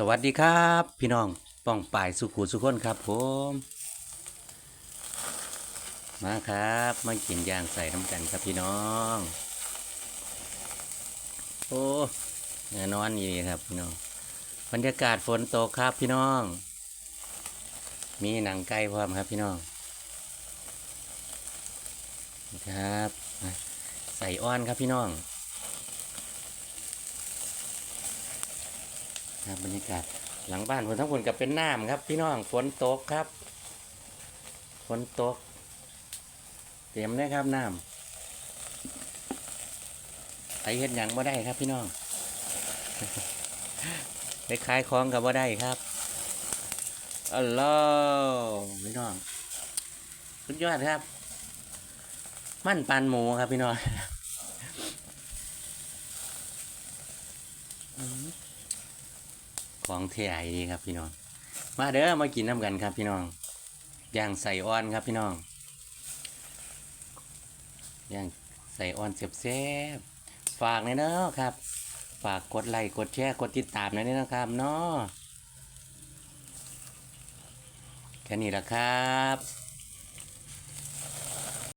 สวัสดีครับ พี่น้องป้องป่ายสุขุสุขคนครับผม มาครับมากินย่างใส่น้ำกันครับพี่น้อง โอ้แน่นอนนี่ครับพี่น้องบรรยากาศฝนตกครับพี่น้อง มีหนังไก่พร้อมครับพี่น้องนะครับใส่อ้อนครับพี่น้อง ครับบรรยากาศหลังบ้านฝนทั้งฝนกับเป็นน้ำครับ พี่น้องฝนตกครับฝนตก เตรียมได้ครับน้ำไปเฮ็ดหยังบ่ได้ครับ พี่น้องไปขายของกับบ่ได้ครับอัลโหลพี่น้องสุดยอดครับ มั่นปันหมูครับพี่น้อง ของเท่ดีครับพี่น้อง มาเด้อมากินน้ำกันครับพี่น้องย่างใส่อ้อนครับพี่น้องย่างใส่อ้อนเสียบๆฝากหน่อยเนาะครับ ฝากกดไลค์กดแชร์กดติดตามหน่อยนะครับเนาะแค่นี้ละครับ